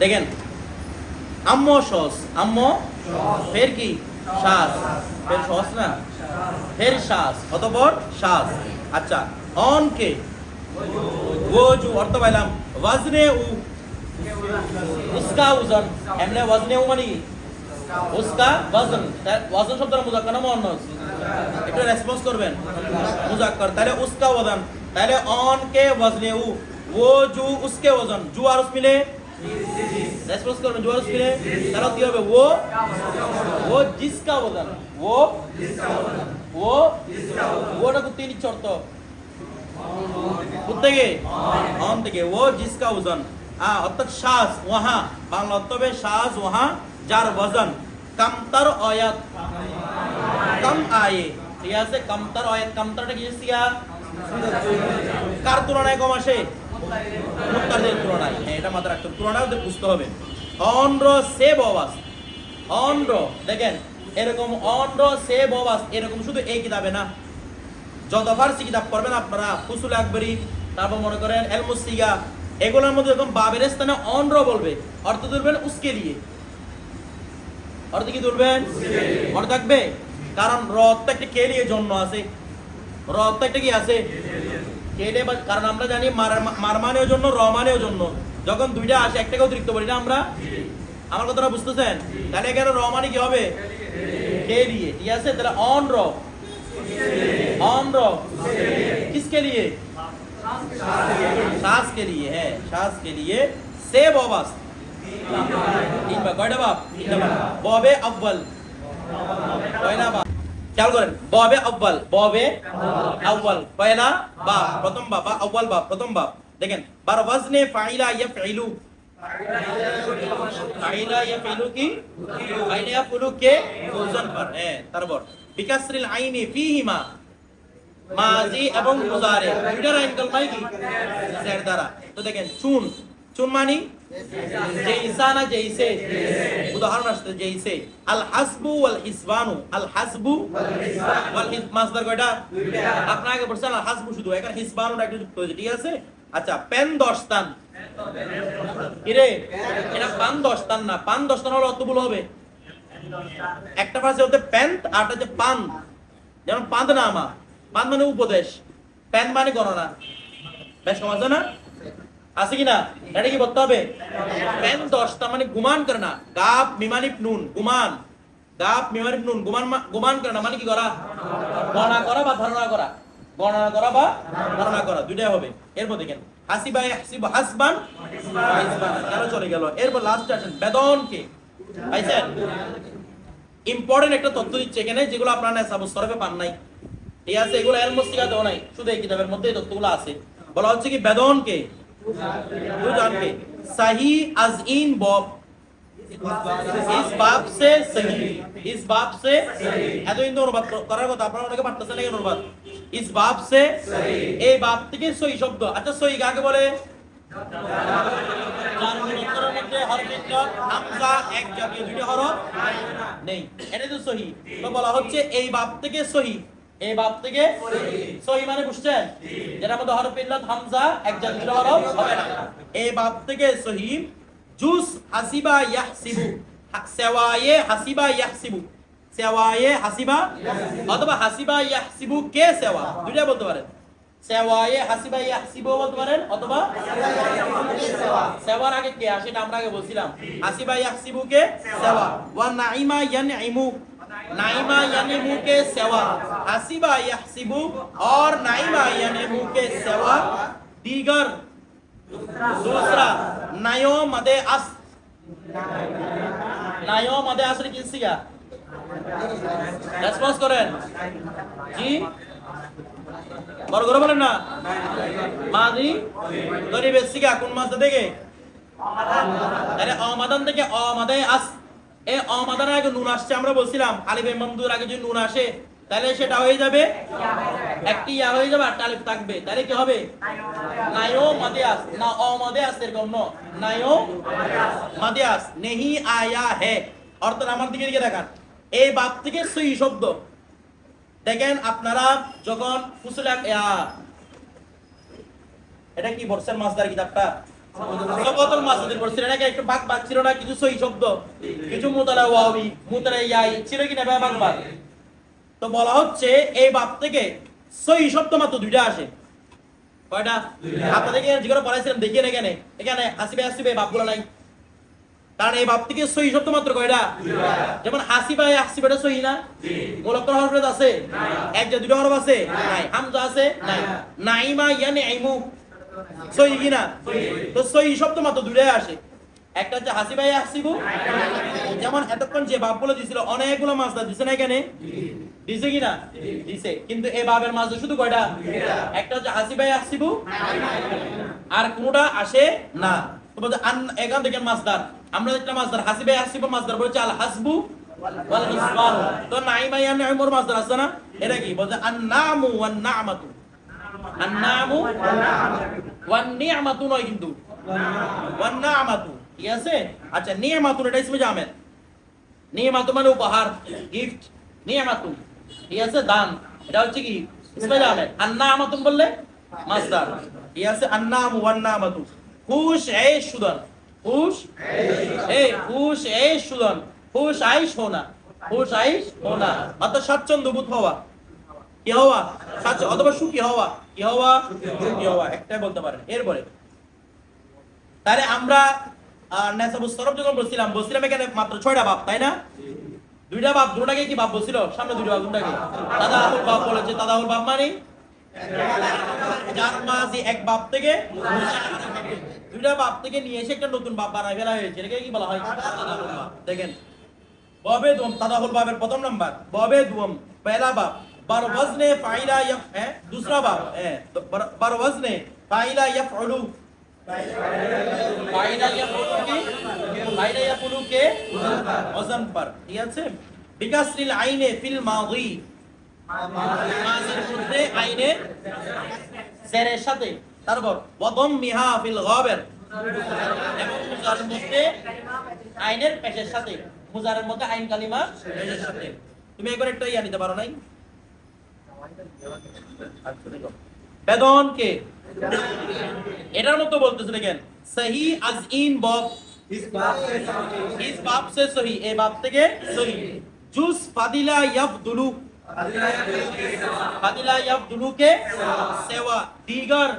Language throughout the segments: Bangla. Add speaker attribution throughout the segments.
Speaker 1: দেখেন। আম্ম সস। আম্ম? ফের কি? শ্বাস ফের সস না? ফের শ্বাস অতপর শ্বাস আচ্ছা অন কে? গোজু। অর্থ পাইলাম। ওয়াজনে উ। উসকা ওজন এমনে ওয়াজনে উ মানে উসকা ওয়াজন ওয়াজন শব্দটা মুজাক্কার না মুআন্নাস একটু রেসপন্স করবেন। মুজাক্কার। তাহলে উসকা ওজন। তাহলে অন কে ওয়াজনে উ। ও জু উসকে ওজন। জু আর উস মিলে রেসপন্স করবেন জোয়ার স্পিনে তারা কি হবে ও ও জিসকা অবদান ও ও ওটা করতে নিচ্ছে অর্থ থেকে অন থেকে ও জিসকা ওজন অর্থাৎ শ্বাস ওহা বাংলা অর্থ হবে শ্বাস ওহা যার ওজন কামতার অয়াত কম আয়ে ঠিক আছে কামতার অয়াত কামতারটা কি সিগা কার তুলনায় কম আসে মুক্তারদের তুলনায় হ্যাঁ এটা মাথায় রাখতে হবে। তুলনায় ওদের বুঝতে হবে। অন্ধ্র সেব অবাস অন্ধ্র দেখেন এরকম অন্ধ্র সেব অবাস এরকম শুধু এই কিতাবে না। যত ফার্সি কিতাব পড়বেন আপনারা ফুসুল আকবরি তারপর মনে করেন এলমুসিগা এগুলোর মধ্যে এরকম বাবের স্থানে অন্ধ্র বলবে। অর্থ তুলবেন উস্কে দিয়ে অর্থ কি তুলবেন মনে থাকবে? কারণ রথ তো একটা কে নিয়ে জন্ম আছে। রথ তো একটা কি আছে। খেলে বা কারণ আমরা জানি মারমানের জন্য রহমানের জন্য যখন দুইটা আসে একটাকে অতিরিক্ত বলি না আমরা আমার কথাটা বুঝতেছেন তাহলে এখানে রহমানি কি হবে কে দিয়ে ঠিক আছে তাহলে অন র অন র কিসকে লিয়ে শ্বাস কে লিয়ে হ্যাঁ শ্বাস কে লিয়ে সে ববাস তিন বা কয়টা বাপ ববে আব্বাল কয়টা বাপ খেয়াল করেন ববে আব্বাল ববে আব্বাল পয়লা বা প্রথম বাপ বা আব্বাল বাপ প্রথম বাপ দেখেন বার ওয়াজনে ফাইলা ইয়াফইলু ফাইলা ইয়াফইলু কি ফাইলা ইয়াফইলু কে ওজন पर হ্যাঁ তারপর বিকাসরিল আইনি ফিহিমা মাজি এবং মুজারে দুইটার আইন কলমাই কি জের দ্বারা তো দেখেন চুন চুন মানি জেইসা। উদাহরণ আসছে, জেইসে। আল হাসবু ওয়াল হিসবানু। আল হাসবু ওয়াল মাসদার কয়টা? আগে পড়ছেন আল হাসবু শুধু। এখানে একটু যুক্ত হয়েছে ঠিক আছে? আচ্ছা পেন দশতান। কিরে? এটা পান দশতান না। পান দশতান হলে অতগুলো হবে। একটা পাশে হচ্ছে প্যান্ট আর হচ্ছে পান। যেমন পাঁদ না আমা। পান মানে উপদেশ। প্যান মানে গণনা। বেশ সমাজ না? আছে কি না এটা কি বলতে হবে? প্যান দশটা মানে গুমান করে না। গাপ মিমানিপ, নুন, গুমান। গাপ মিমানিপ, নুন, গুমান গুমান করে না মানে কি করা? গণনা করা বা ধারণা করা? গণনা করা বা ধারণা করা। দুইটাই হবে। এরপর দেখেন হাসিবা হাসিবা হাসবান কেন চলে গেল। এরপর লাস্ট আসেন, বেদনকে। পাইছেন? ইম্পর্টেন্ট একটা তথ্য দিচ্ছে এখানে, যেগুলো আপনারা নেশাবু সরফে পান নাই। ঠিক আছে? এগুলো এল মুস্তিকা দেওয়া নাই। শুধু এই কিতাবের মধ্যে এই তথ্যগুলো আছে। বলা হচ্ছে কি, বেদনকে দুজনকে সাহি আজ ইন বব ইস বাপ সে ইস বাপ সে অনুবাদ করার কথা আপনারা অনুবাদ ইস বাপ সে এই বাপ থেকে সহি শব্দ আচ্ছা সহি কাকে বলে নেই এটা তো সহি বলা হচ্ছে এই বাপ থেকে সহি এই বাপ থেকে সহি মানে বুঝছেন? যেটা মধ্যে হরফ ইল্লাত হামজা এক জাতীয় হরফ হবে না। এই বাপ থেকে সহি জুস হাসিবা ইয়াহসিবু। সেওয়ায়ে হাসিবা ইয়াহসিবু। সেওয়ায়ে হাসিবা অথবা হাসিবা ইয়াহসিবু কে সেওয়া? দুইটা বলতে পারেন। সেওয়ায়ে হাসিবা ইয়াহসিবু বলতে পারেন অথবা সেওয়ার আগে কে? আসে আমরা আগে বলছিলাম। হাসিবা ইয়াহসিবু কে সেওয়া। ওয়া নাইমা ইয়ানইমু नाइमा यानी मुंह के सेवा हसीबा यहसिबु और नाइमा यानी मुंह के सेवा दीगर दूसरा नयो मदे अस नयो मदे असर किसिया রেসপন্স করেন জি বড় করে বলেন না মাদি গরিব এসিগা কোন মাস থেকে তাহলে অমাদান থেকে অমাদে আস এই অমাদানের আগে নুন আসছে, আমরা বলছিলাম আলিফে মামদুর আগে যদি নুন আসে, তাহলে সেটা হয়ে যাবে? একটি ইয়া হয়ে যাবে থাকবে। তাহলে কি হবে? নায়ো মাদিয়াস না এরকম ন। নায়ো মাদিয়াস নেহি আয়া হে। অর্থাৎ আমার দিকে দিকে দেখান। এই বাপ থেকে সই শব্দ। দেখেন আপনারা যখন এটা কি বর্ষের মাসদার কিতাবটা? সবতল মাসুদের পড়ছিল নাকি একটু বাক বাক ছিল না? কিছু সই শব্দ কিছু মুতালা ওয়াবি মুতালা ইয়াই ছিল কি না বাক বাক? তো বলা হচ্ছে এই বাপ থেকে সই শব্দ মাত্র দুইটা আসে। কয়টা? আপনাদেরকে যেগুলো পড়াইছিলাম দেখিয়ে এখানে এখানে হাসিবে হাসিবে বাপগুলো নাই। কারণ এই বাপ থেকে সই শব্দ মাত্র কয়টা? যেমন হাসিবা হাসিবাটা সই না? মোলক্কর হরফ আছে? এক যে দুটো হরফ আছে? নাই। হামজা আছে? নাই। নাইমা ইয়ানে আইমু সই কি না তো সই শব্দ মাত্র দুটাই আসে। একটা হচ্ছে হাসিবা হাসিবু যেমন এতক্ষণ যে বাপ বলে দিছিল, অনেকগুলো মাছ দিছে না এখানে? দিছে কি না দিছে। কিন্তু এই বাবের মাছ শুধু কয়টা? একটা হচ্ছে হাসিবা হাসিবু আর কোনটা আসে না। তো বলতে এখান থেকে মাছদার আমরা একটা মাছদার হাসিবে হাসিব মাছদার বলছে, আল হাসবু তো নাইমা ইয়া নাইমুর মাছদার আছে না? এটা কি? বলছে আন নামু ওয়ান নামাতু আন নামু ওয়ান নয় কিন্তু। ওয়ান ঠিক আছে? আচ্ছা নি'মাতু এটা ইসমে নি'মাতু মানে উপহার গিফট নি'মাতু ঠিক আছে? দান, এটা হচ্ছে কি? ইসমে জামেদ আন নামাতু বললে মাছদার ঠিক আছে? আন নামু ওয়ান নামাতু খুশ এশ সুদান। খুশ এই খুশ এশ সুদান। খুশ আইশ হোনা খুশ আইশ হোনা অর্থাৎ স্বাচ্ছন্দ্য বোধ হওয়া। কি হওয়া? অথবা সুখী হওয়া। কি হওয়া একটাই বলতে পারেন। এরপরে, তাহলে আমরা নেসাবুস সরব যখন বলছিলাম বলছিলাম এখানে মাত্র ছয়টা বাপ, তাই না? দুইটা বাপ, দুটাকে কি বাপ বলছিল? সামনে দুইটা বাপ, দুটাকে। দাদা আহুল বাপ বলেছে দাদা আহুল বাপ মানে? এক বাপ থেকে দুইটা বাপ থেকে নিয়ে এসে একটা নতুন বাপ বানায় ফেলা হয়েছে। এটাকে কি বলা হয়? তাদাহুল। দেখেন, ববে দুম, তাদাহুল বাপের প্রথম নাম্বার। ববে দুম পहला বাপ। বার ওয়াজনে ফাইলা ইয়াফ হ্যাঁ दूसरा বাপ হ্যাঁ তো বার- বার ওয়াজনে ফাইলা ইয়াফউলু ফাইলা ইয়াফউলু কি ফাইলা ইয়াফউলু কে ওজন पर ঠিক আছে বিকাসরিল আইনে ফিল মাদি মাজির মধ্যে আইনে জেরের সাথে তারপর ওয়াদম মিহা ফিল গাবের এবং মুজারের মধ্যে আইনের পেশের সাথে মুজারের মধ্যে আইন কালিমা পেশের সাথে তুমি একবার একটা ইয়া নিতে পারো নাই আচ্ছা, দেখো। এটার মতো বলতেছে দেখেন সহি আজ ইন বাপ সে সহি। বাপ থেকে সহি। জুস ফাদিলা ফাদিলা কে দিগার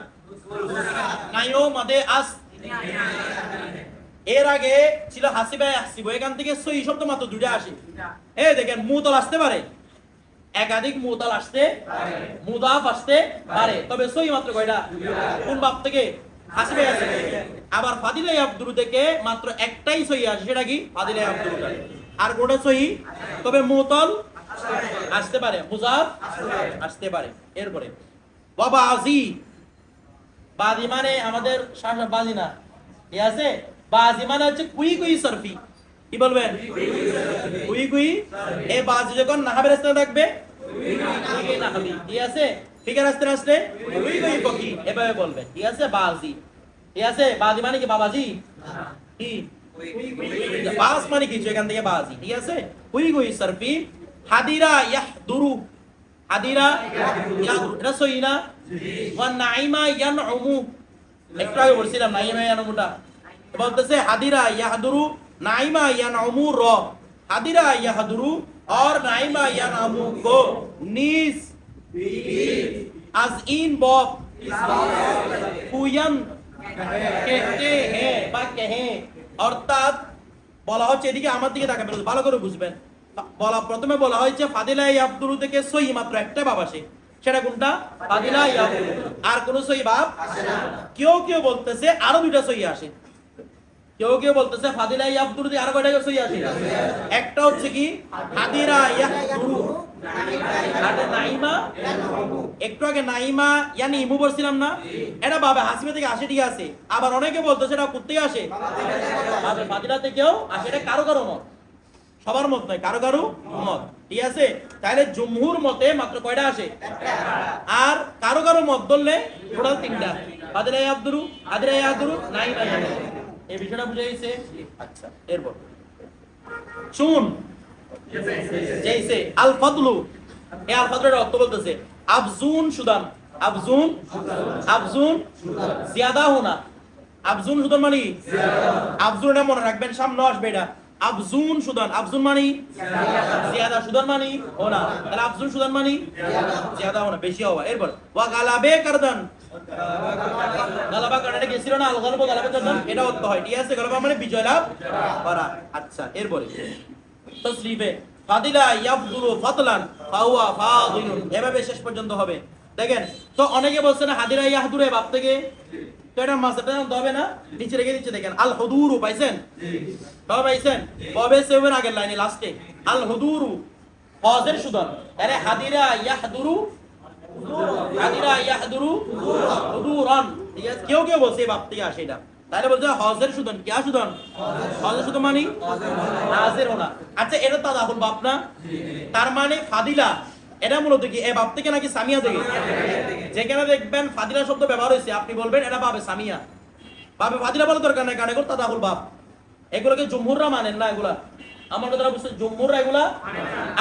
Speaker 1: নাইও মাদে আস। এর আগে ছিল হাসিবাই হাসিব এখান থেকে সহি শব্দ মাত্র দুটা আসে। এই দেখেন মুতল আসতে পারে। একাধিক মুতাল আসতে মুদাফ আসতে পারে। তবে সহি মাত্র কয়টা? কোন বাপ থেকে? আছে আবার ফাদিলাই আব্দুল থেকে মাত্র একটাই সহি আসে। সেটা কি? ফাদিলাই আব্দুল আর গোটা সহি তবে মুতাল আসতে পারে। মুজাফ আসতে পারে। এরপরে, বাবা আজি। বাজি মানে আমাদের বাজি না। ঠিক আছে? বাজি মানে হচ্ছে কুই কুই সরফি। কি বলবেন? কুই কুই এই বাজি যখন নাহাবের স্থানে থাকবে? ঠিক আছে? ফিকার আসতে কুই কুই ফকি। এভাবে বলবেন ঠিক আছে? বাজি। ঠিক আছে? বাজি মানে কি বাবাজি? বাস মানে কিছু, এখান থেকে বাজি। ঠিক আছে? কুই কুই সরফি। হাদিরা ইয়াহদুরু। হাদিরা ইয়াহদুরু। এটা সহি না? ওয়ান নাইমা ইয়ানউমু। একটু আগে বলছিলাম, নাইমা ইয়ানউমুটা। বলতেছে, হাদিরা ইয়াহদুরু। নাইমা ইয়ান অমু র হাদিরা ইয়াহাদুরু, আর নাইমা ইয়ান আমু গো। নিজ আজ ইন বব কুয়ান কেহতে হে বা কেহে। অর্থাৎ বলা হচ্ছে এদিকে আমার দিকে তাকাবেন, ভালো করে বুঝবেন। বলা, প্রথমে বলা হয়েছে, ফাদিলা ইয়াবদুরু থেকে সহি মাত্র একটা বাবা সে সেটা কোনটা? ফাদিলা ইয়াবদুরু। আর কোন সহি বাপ কেউ কেউ বলতেছে, আরও দুইটা সহি আসে। কেউ কেউ বলতেছে ফাদিলা ইয়াবদুরু দিয়ে আরও কয়টা সহি আসে একটা হচ্ছে কি? হাদিরা ইয়াবদুরু একটু আগে নাইমা ইয়ানি ইমু না? এটা থেকে ঠিক আছে। আবার অনেকে আসে। আচ্ছা, থেকেও আসে। এটা কারও কারও সবার মত নয় কারও কারও ঠিক আছে? তাহলে জুমহুর মতে মাত্র কয়টা আসে? আর কারও কারও মত ধরলে তিনটা। ফাদিলা আব্দুরু আদিরা আব্দুরু নাইমা। এই বিষয়টা বুঝে গেছে? আচ্ছা এরপর। চুন যেইছে আল এই আল ফাদলুর অর্থ বলতেছে আফজুন সুদান। আফজুন? আফজুন? জিয়াদা হোনা। আফজুন সুদান মানে আফজুন এটা মনে রাখবেন সামনে আসবে এটা। আফজুন সুদন, আফজুন মানি জিয়াদা, সুদন মানি ও তাহলে আফজুন, সুদন মানি জিয়াদা বেশি হওয়া। এরপর, ওয়া গালাবে কারদান। না? এটা মানে বিজয় আচ্ছা ফাদিলা ফাদিলুন এভাবে শেষ পর্যন্ত হবে। দেখেন, তো অনেকে বলছেন হাদিরা ইয়াহদুরে, বাপ থেকে তো এটা জানতে হবে না? নিচে রেখে দিচ্ছে দেখেন। আল হুদুরু পাইছেন সবাই পাইছেন? কবে সেভেন আগের লাইনে লাস্টে আল হুদুরু হজের সুদন। আরে হাদিরা ইয়াহদুরু হাদিরা ইয়াহদুরু হুদুরান। ঠিক আছে? কেউ কেউ বলছে এই বাপ থেকে আসে এটা। তাহলে বলছে হজের সুদন। কি সুদন? হজের সুদন মানে? হাজের আচ্ছা এটা তাদাহুল বাপ না? তার মানে ফাদিলা এটা মূলত কি? এ বাপ থেকে নাকি সামিয়া থেকে? যেখানে দেখবেন ফাদিলা শব্দ ব্যবহার হয়েছে, আপনি বলবেন এটা বাবে সামিয়া। বাবে ফাদিলা বলে দরকার নাই কারণ এগুলো তাদাহুল বাপ। এগুলোকে জমহুররা মানেন না এগুলা। আমার কথা জমহুররা এগুলা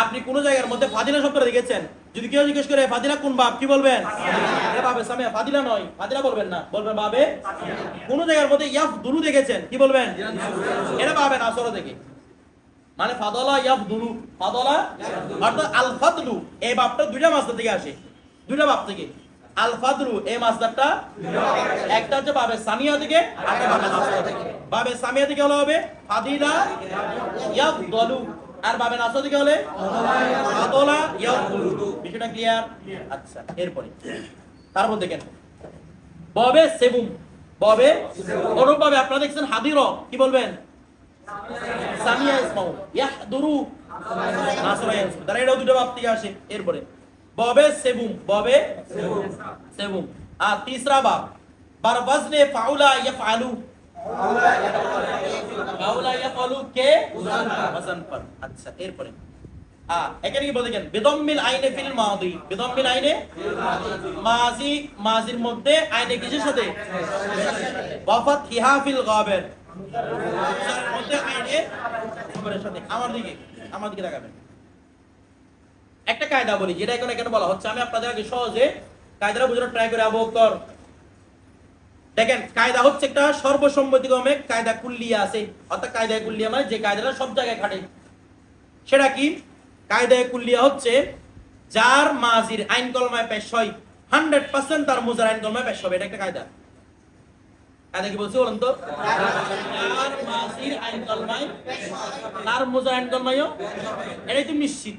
Speaker 1: আপনি কোন জায়গার মধ্যে ফাদিলা শব্দটা দেখেছেন? যদি কেউ জিজ্ঞেস করে ফাদিলা কোন বাপ? কি বলবেন? বাবে সামিয়া ফাদিলা নয় ফাদিলা বলবেন না, বলবেন বাবে কোন জায়গার মধ্যে ইয়াফ দুলু দেখেছেন, কি বলবেন? এটা বাবে না, সরো থেকে মানে ফাদলা ইয়াফ দুলু ফাদলা অর্থাৎ আল ফাদলু এই বাপটা দুইটা মাসদার থেকে আসে। দুইটা বাপ থেকে। আল ফাদলু এই মাসদারটা একটা হচ্ছে বাবে সামিয়া থেকে বাবে সামিয়া থেকে। হলে হবে ফাদিলা ইয়াফ দলু আর বাবে নাসা থেকে হলে ফাদলা ইয়াফ দুলু বিষয়টা ক্লিয়ার আচ্ছা এরপরে। তারপর দেখেন। ববে সেবুম। ববে আপনারা দেখছেন হাদির কি বলবেন? সামিয়া ইসমাউ, ইয়াহদুরু। নাসরা ইয়ানসুর তারা এটাও দুটো থেকে আসে। এরপরে, ববে সেবুম ববে সেবুম। আর তিসরা বাপ, বার ওয়াজনে ফাউলা ইয়াফআলু। ফাউলা ইয়াফআলু কে? ওয়াজন পর আচ্ছা এরপরে। এখানে কি গেলেন? বিদম্মিল আইনে ফিল মাদি। বিদম্মিল আইনে মাজি, মাজির মধ্যে আইনে কিসের সাথে? ওয়াফাত হিহা ফিল গাবের। একটা কায়দা বলি, যেটা এখন এখানে বলা হচ্ছে, আমি আপনাদের আগে সহজে কায়দাটা বোঝানোর ট্রাই করে আবহ কর। দেখেন, কায়দা হচ্ছে একটা সর্বসম্মতিক্রমে কায়দা কুল্লিয়া আছে। অর্থাৎ কায়দায় কুল্লিয়া মানে যে কায়দাটা সব জায়গায় খাটে সেটা কি? কায়দায় কুল্লিয়া হচ্ছে যার মাজির আইন কলমায় পেশ হয়। হান্ড্রেড পার্সেন্ট তার মুজার আইন কলমায় পেশ হবে, এটা একটা কায়দা। কায়দা কি বলছি, বলুন তো? যার মাজির আইন কলমায় তার মুজার আইন কলমায়ও এটাই তুমি নিশ্চিত।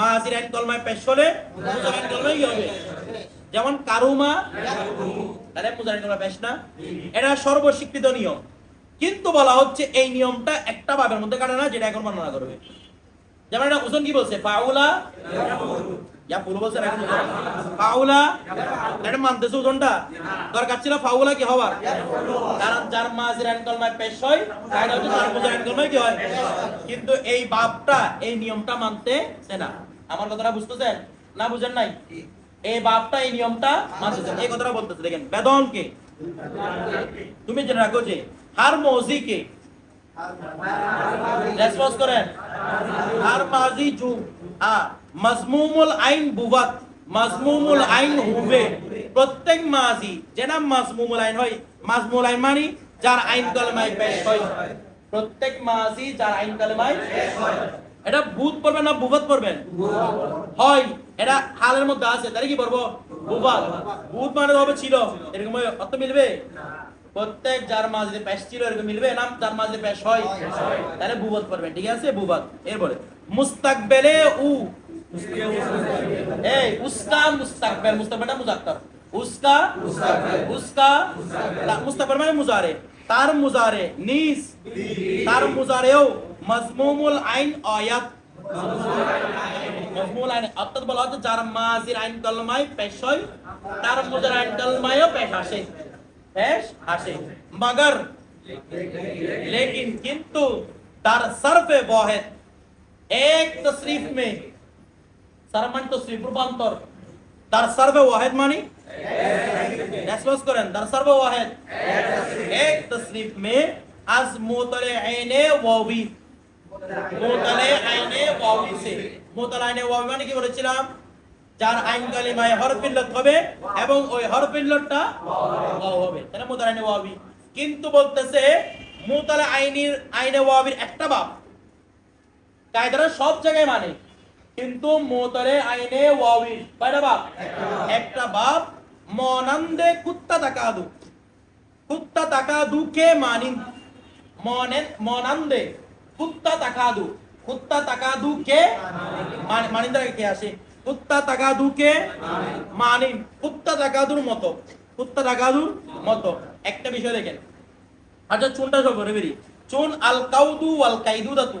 Speaker 1: মাজির আইন কলমায় পেশ হলে মুজার আইন কলমায় কি হবে। যেমন কারুমা তাহলে মুজার আইন কলমায় পেশ না। এটা সর্বস্বীকৃত নিয়ম। কিন্তু বলা হচ্ছে এই নিয়মটা একটা ভাবের মধ্যে কাটে না, যেটা এখন বর্ণনা করবে। যেমন এটা উজন কি বলছে? পাউলা হয় হচ্ছে কি হয় কিন্তু এই বাপটা এই নিয়মটা মানতে না আমার কথাটা বুঝতেছেন? না বুঝেন নাই? এই বাপটা, এই নিয়মটা মানতেছে এই কথাটা বলতেছে, দেখেন বেদনকে তুমি জেনে রাখো যে, হার মৌজিকে রেসপন্স করেন। আর মাজি জু আ মাজমুমুল আইন বুবাত, মাজমুমুল আইন হুবে। প্রত্যেক মাজি যেটা মাজমুমুল আইন হয় মাজমুল আইন মানে যার আইন কলমায় পেশ হয়। প্রত্যেক মাজি যার আইন কলমায় পেশ হয়। এটা ভূত পড়বেন না বুবাত পড়বেন? হয়, এটা হালের মধ্যে আছে, তাহলে কি পড়ব? বুবাত। ভূত মানে হবে ছিল এরকম অর্থ মিলবে? প্রত্যেক যার মাঝে পেশ ছিল, এরকম মিলবে? নাম যার মাঝে পেশ হয়? তাহলে বুবত পড়বেন, ঠিক আছে? বুবত, এরপরে। মুস্তাকবেলে উ এই উস্কা মুস্তাকবেল মুস্তাকবেলটা মুজাক্কার উস্কা উস্কা তা- মুস্তাকবেল মানে মুজারে তার মুজারে নিস তার মুজারেও মাজমুমুল আইন আয়াত মজমুল আইন অর্থাৎ বলা হচ্ছে যার মাজির আইন কলমায় পেশ হয় তার মুজার আইন কলমায়ও পেশ আসে পেশ আসে মগর लेकिन किंतु दर सर्फ वाहिद एक तशरीफ में সারমানিত স্লিপ রূপান্তর তার ওয়াহেদ মানি? রেসপন্স করেন তার ওয়াহেদ। এক তসরিফ মে আজ মোতলে আইনে ওয়াবি। আইনে ওয়াবি সে। আইনে ওয়াবি মানে কি বলেছিলাম? যার আইন কালিমায় হরফিল্লত হবে এবং ওই হরফিল্লতটা হবে। তাহলে মোতলে আইনে ওয়াবি। কিন্তু বলতেছে, মোতলে আইনির আইনে ওয়াবির একটা বাপ। কায়দারা সব জায়গায় মানে। কিন্তু মোতারে আইনে ওয়াবির। কয়টা বাপ? একটা বাপ মনান্দে কুত্তা তাকাদু। কুত্তা তাকাদু কে মানিন? মনে, মনান্দে কুত্তা তাকাদু। কুত্তা তাকাদু কে মান- মানিন্দা কে আসে? কুত্তা তাকাদু কে মানিন? কুত্তা তাকাদুর মতো। কুত্তা তাকাদুর মতো। একটা বিষয় দেখেন। আচ্ছা চুনটা সব বেরি। চুন আল কাউদু ওয়াল কাইদু দাতু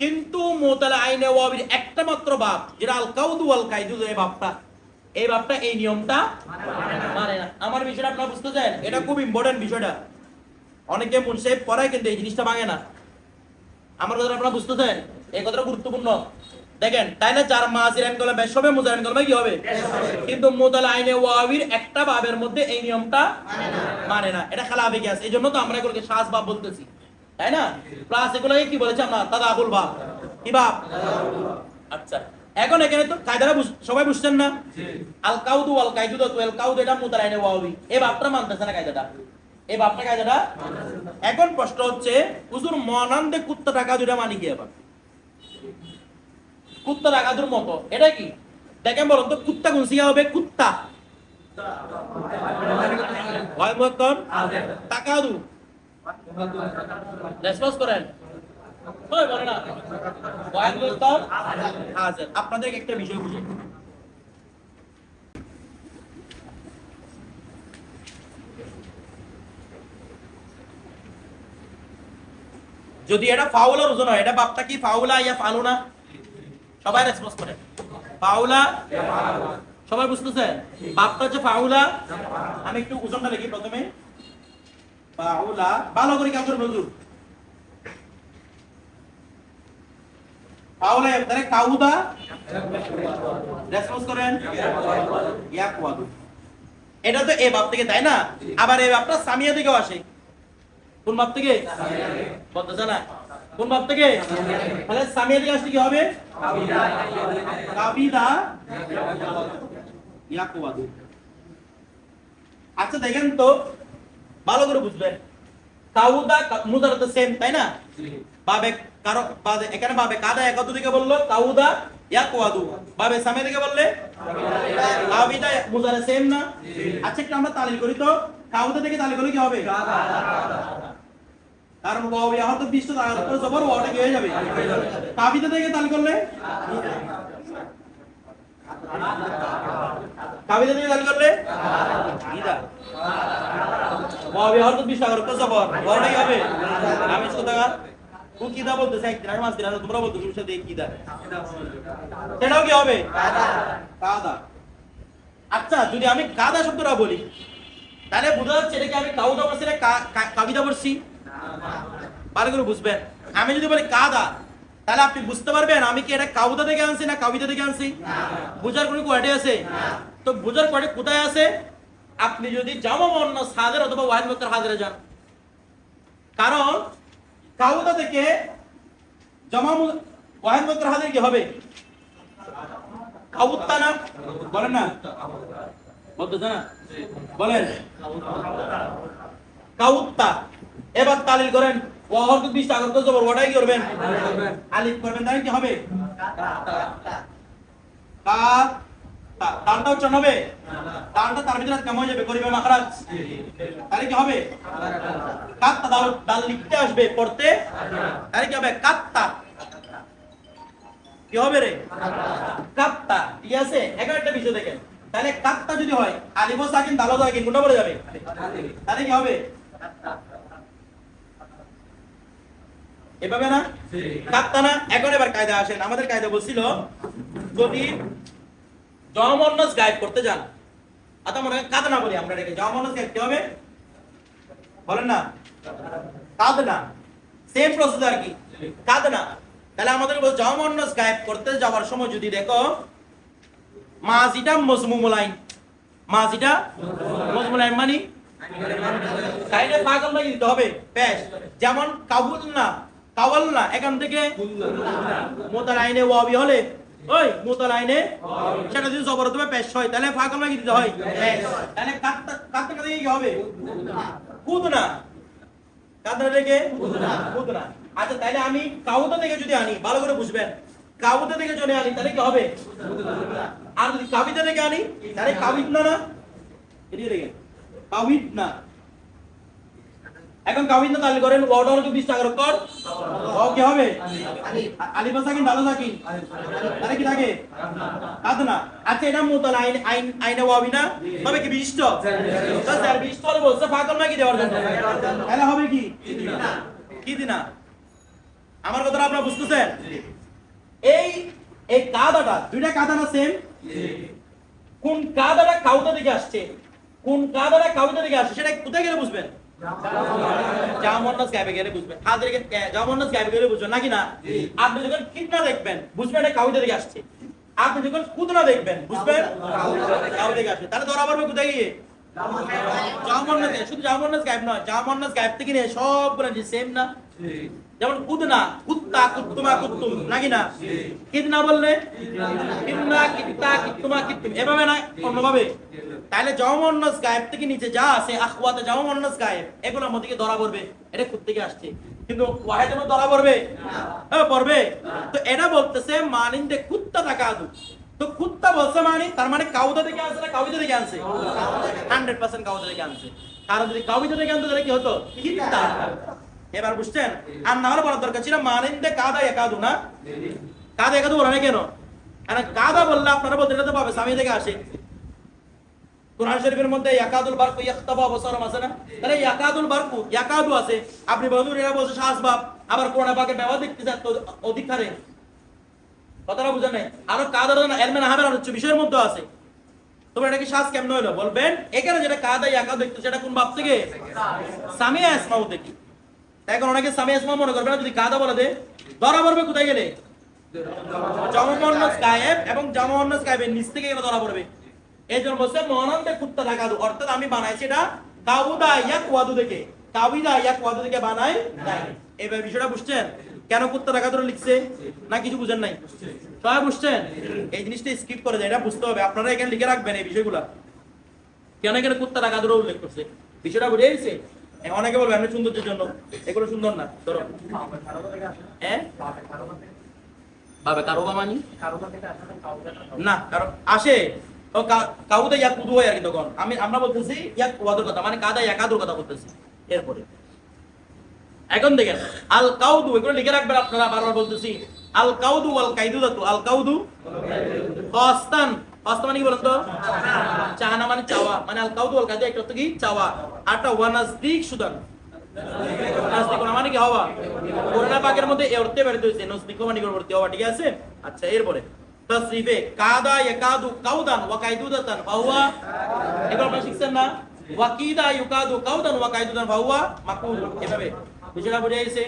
Speaker 1: কিন্তু মুতাল আইনে ওয়াবির একটা মাত্র বাপ যেটা আল কাউদু আল কাইদু এই বাপটা এই বাপটা এই নিয়মটা মানে না। আমার বিষয়টা আপনারা বুঝতে চান এটা খুব ইম্পর্টেন্ট বিষয়টা। অনেকে মুনসে পড়ায় কিন্তু এই জিনিসটা ভাঙে না। আমার কথা আপনারা বুঝতে চান এই কথাটা গুরুত্বপূর্ণ। দেখেন তাই না যার মাসির আইন কলমে বেশ হবে মুজার আইন কলমে কি হবে? কিন্তু মুতাল আইনে ওয়াবির একটা বাবের মধ্যে এই নিয়মটা মানে না। এটা খেলা আবেগে আছে এই জন্য তো আমরা এগুলোকে শ্বাস বাপ বলতেছি। তাই না? প্লাস এগুলোকে কি বলেছে আমরা? তাদাহুল বাপ। কি বাপ? আচ্ছা। এখন এখানে তো কায়দারা সবাই বুঝছেন না? আল কাউদু আল কাইদু তো আল কাউদু এটা মুতার আইনে ওয়াবি এই বাপটা মানতেছে না কায়দাটা। এই বাপটা কায়দাটা? এখন প্রশ্ন হচ্ছে হুজুর মনান্দে কুত্তা টাকা দুটা মানি কি এবার? কুত্তা টাকাদুর মতো। এটা কি? দেখেন বলুন তো কুত্তা কোন সিগা হবে? কুত্তা। হয় মুয়াক্কার টাকাদু রেসপন্স করেন। হাজার আপনাদের একটা বিষয় যদি এটা ফাউলা রুজন হয়, এটা বাপটা কি ফাউলা ইয়া ফালু না? সবাই রেসপন্স করেন। ফাউলা সবাই বুঝতেছেন? বাপটা হচ্ছে ফাউলা, আমি একটু ওজনটা লিখি প্রথমে। ভালো করে কাজ করবেন হুজুর। তাহলে কাউদা, রেসপন্স করেন এটা তো এ বাপ থেকে, তাই না? আবার বাপটা সামিয়া থেকেও আসে। কোন বাপ থেকে? বলতেছে না কোন বাপ থেকে? তাহলে সামিয়া থেকে আসলে কি হবে? কাবিদা ইয়াকুয়াদু আচ্ছা দেখেন তো ভালো করে বুঝবেন কাউদা মুদার তো সেম তাই না? বাবে কারও এখানে বাবে কাদা একদু দিকে বলল কাউদা ইয়াকুয়াদু বাবে সামিয়া থেকে বললে কাবিদা মুদার সেম না? আচ্ছা একটু আমরা তালিল করি তো। কাউদা থেকে তালিল করলে কি হবে? কারণ ওয়াও ইয়া হয়তো বিশ করে জবর ওয়াটা কি হয়ে যাবে? কাবিতা থেকে তাল করলে? থেকে তাল করলে? বিশ হবে? আমি কত টাকা ও কিদা মাস দিন তোমরা বলতো তুমি সাথে কিদা সেটাও কি হবে? কাদা। আচ্ছা যদি আমি কাদা শব্দটা বলি, তাহলে বোঝা যাচ্ছে এটা কি আমি কাউদা বলছি কাবিদা বলছি ভালো করে বুঝবেন। আমি যদি বলি কাদা তাহলে আপনি বুঝতে পারবেন আমি কি এটা কাউদা থেকে আনছি না কাবিতা থেকে আনছি? বুঝার কোনো কোয়াটে আছে? তো বুঝার কোয়াটে কোথায় আছে? আপনি যদি জামা অন্য সাদের অথবা ওয়াহিদ বক্তর হাজারে যান। কারণ কাউদা থেকে জমা ওয়াহিদ বক্তর হাজার কি হবে? কাউত্তা না? বলেন না। বলতেছে না? বলেন। কাউত্তা এবার তালিল করেন। ওয়াহর তো 20 টাকা করে জবর ওটাই করবেন। আলিফ করবেন তাহলে কি হবে? তা তালটা উচ্চারণ হবে? তালটা তার ভিতরে কেমন যাবে? করিবে মাখরাজ? তাহলে কি হবে? কাত্তা দাল দাল লিখতে আসবে, পড়তে। তাহলে কি হবে? কাত্তা। কি হবে রে? কাত্তা। ঠিক আছে? একটা বিষয় দেখেন। তাহলে কাত্তা যদি হয়, আলিফ সাকিন দালো সাকিন কোনটা পড়ে যাবে। তাহলে কি হবে? এভাবে না? কাত্তা না এখন এবার কায়দা আসেন। আমাদের কায়দা বলছিল, যদি জমন্নস গায়েব করতে যান আচ্ছা মনে কাঁদা না বলি আমরা এটাকে। জমন্নস গায়েব কি হবে? বলেন না। কাঁদ না সেম প্রসেস আর কি? কাঁদ না তাহলে আমাদের বল জমন্নস গায়েব করতে যাওয়ার সময় যদি দেখো মাজিটা মজমুমুলাইন মাজিটা মজমুলাইন মানে? সাইডে পাগল লাগিয়ে দিতে হবে। পেশ যেমন কাবুল না কাওয়াল না এখান থেকে মোতার আইনে ওয়াবি হলে? ওই মোতার আইনে? সেটা যদি জবর দেবে পেশ হয়। তাহলে পাগল লাগিয়ে দিতে হয়। তাহলে কাটতে কাটতে কি হবে? কুদ না কাঁদনা থেকে কুদনা আচ্ছা তাহলে আমি কাউতা থেকে যদি আনি ভালো করে বুঝবেন। কাউতা থেকে যদি আনি তাহলে কি হবে? আর যদি কাবিতা থেকে আনি তাহলে কাবিত না? না এদিকে দেখেন। কাবিত না এখন কাবিত না তাহলে করেন ওয়ার্ড অর্থ বিশ টাকার কর। ও কি হবে? আলিফা সাকিন ভালো সাকিন তাহলে কি থাকে কাদনা আচ্ছা এটা মুতাল আইন আইন আইনে ওয়াবি না? তবে কি বিশিষ্ট? তো স্যার বিশিষ্ট হলে বলছে ফাঁকল নাকি দেওয়ার জন্য? তাহলে হবে কি? কি দিনা? আমার কথাটা আপনারা বুঝতেছেন? এই এই কাদাটা দুইটা কাদা না সেম কোন কাদাটা কাউতা দিকে আসছে? কোন কাদাটা কাউতা দিকে আসছে সেটা কোথায় গেলে বুঝবেন? নাকি না? আপনি যখন দেখবেন বুঝবেন আসছে। আপনি যখন দেখবেন বুঝবেন আসছে। তাহলে ধরা কোথায় গিয়ে? শুধু জামন্নাস নয় জামন্নাস গাইব থেকে নিয়ে সবগুলো সেম না? যেমন কুদনা কুত্তা কুত্তুমা কুত্তুম নাকি না? কিদনা বললে? কিদনা কিত্তা কিত্তুমা কিত্তুম। এভাবে না? অন্যভাবে? তাহলে জমন্নস গায়েব থেকে নিচে যা আছে আখওয়াতে জমন্নস গায়েব এগুলোর মধ্যে ধরা পড়বে। এটা কোথা থেকে আসছে। কিন্তু ওয়াহেদের মধ্যে ধরা পড়বে? হ্যাঁ পড়বে। তো এটা বলতেছে মানিন্দে কুত্তা তাকাদু তো কুত্তা বলছে মানে তার মানে কাউদা থেকে আনছে না কাউদা থেকে আনছে? হান্ড্রেড পার্সেন্ট কাউদা থেকে আনছে। কারণ যদি কাউদা থেকে আনতো তাহলে কি হতো? কিত্তা। এবার বুঝছেন? আর না হলে বলার দরকার ছিল মানিন্দে কাদা একাদু না? কাদা একাদু বলে না কেন? কারণ কাদা বললে আপনারা বলতে এটা তো পাবে স্বামী থেকে আসে। কোরআন শরীফের মধ্যে ইয়াকাদুল বারকু ইয়াখতাফা বসারম আছে না? তাহলে ইয়াকাদুল বারকু, ইয়াকাদু আছে। আপনি বন্ধুর এরা বলছে শাসবাব আবার কোরআন পাকে ব্যবহার দেখতে চান অধিকারে। কথাটা বুঝেন নাই? আরও কাদার না এলমেন আহমেদ আর হচ্ছে বিষয়ের মধ্যে আছে। তোমরা এটা কি শ্বাস কেমন হইল বলবেন, এখানে যেটা কাদা ইয়াকাদু দেখতে, সেটা কোন বাপ থেকে? সামিয়া ইসমাউ থেকে। এখন অনেকে সামিয়া ইসমাউ মনে করবে না, যদি কাদা বলে দে। ধরা পড়বে কোথায় গেলে? জমমন্নস গায়েব এবং জমমন্নস গায়েবের নিচ থেকে এগুলো ধরা পড়বে। এই জন্য বলছে মহানন্দে কুত্তা লাগাদু অর্থাৎ আমি বানাইছি এটা কাউদা ইয়াক ওয়াদু থেকে। কাউদা ইয়াক ওয়াদু থেকে বানাই এবার বিষয়টা বুঝছেন? কেন কুত্তা লাগাদু লিখছে? না কিছু বুঝেন নাই? সবাই বুঝছেন? এই জিনিসটা স্কিপ করে যায় এটা বুঝতে হবে। আপনারা এখানে লিখে রাখবেন এই বিষয়গুলা। কেন এখানে কুত্তা লাগাদুর উল্লেখ করছে? বিষয়টা বুঝে গেছে? অনেকে বলবে আমি সৌন্দর্যের জন্য। এগুলো সুন্দর না, ধরো। হ্যাঁ? ভাবে কারও বা মানি? না, কারণ আসে। ও কাউদা ইয়াক কুদু আর কি তখন। আমি আমরা বলতেছি ইয়াক ওয়াদুর কথা মানে মানে মানে পাকের মধ্যে এই অর্থে বের হইছে নাজদিক মানে পরবর্তী হওয়া, ঠিক আছে? আচ্ছা এরপরে। তসরিফে কাদা ইয়াকাদু কাউদান ওয়া কাইদুদাতান ফাহুয়া এগুলো আপনারা শিখছেন না ওয়াকিদা ইউকাদু কাউদান ওয়া কাইদুদান ফাহুয়া মাকুল এভাবে বিষয়টা বুঝে গেছে